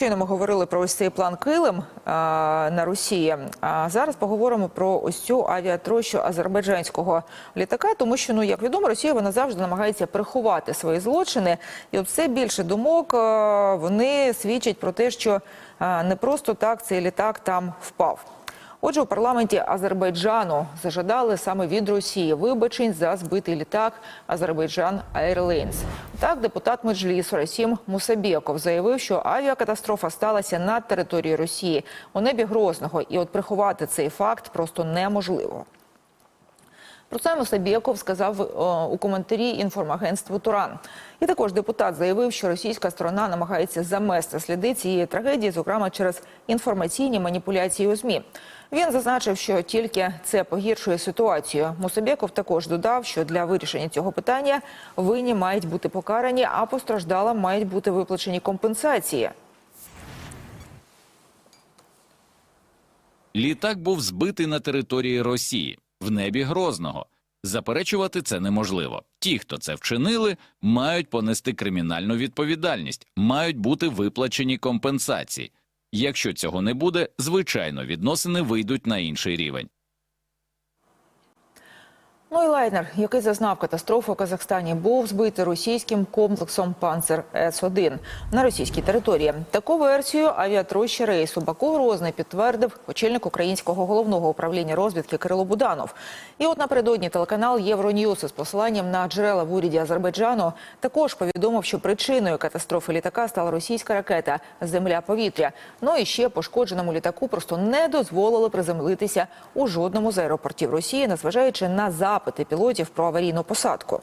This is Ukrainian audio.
Щойно ми говорили про ось цей план Килим а, на Росії. А зараз поговоримо про ось цю авіатрощу азербайджанського літака, тому що ну як відомо, Росія вона завжди намагається приховати свої злочини, і от все більше думок а, вони свідчать про те, що а, не просто так цей літак там впав. Отже, у парламенті Азербайджану зажадали саме від Росії вибачень за збитий літак Азербайджан Airlines. Так, депутат Меджлісу Расім Мусабєков заявив, що авіакатастрофа сталася на території Росії у небі Грозного, і от приховати цей факт просто неможливо. Про це Мусабєков сказав е, у коментарі інформагентству Туран. І також депутат заявив, що російська сторона намагається замести сліди цієї трагедії, зокрема через інформаційні маніпуляції у змі. Він зазначив, що тільки це погіршує ситуацію. Мусабєков також додав, що для вирішення цього питання винні мають бути покарані, а постраждалим мають бути виплачені компенсації. Літак був збитий на території Росії в небі Грозного. Заперечувати це неможливо. Ті, хто це вчинили, мають понести кримінальну відповідальність, мають бути виплачені компенсації. Якщо цього не буде, звичайно, відносини вийдуть на інший рівень. Ну і лайнер, який зазнав катастрофу у Казахстані, був збитий російським комплексом «Панцер С-1» на російській території. Таку версію авіатрощі рейсу Баку-Грозний підтвердив очільник українського головного управління розвідки Кирило Буданов. І от напередодні телеканал Євроньюз із посиланням на джерела в уряді Азербайджану також повідомив, що причиною катастрофи літака стала російська ракета «Земля-повітря». Ну і ще пошкодженому літаку просто не дозволили приземлитися у жодному з аеропортів Росії, незважаючи на запити пілотів про аварійну посадку.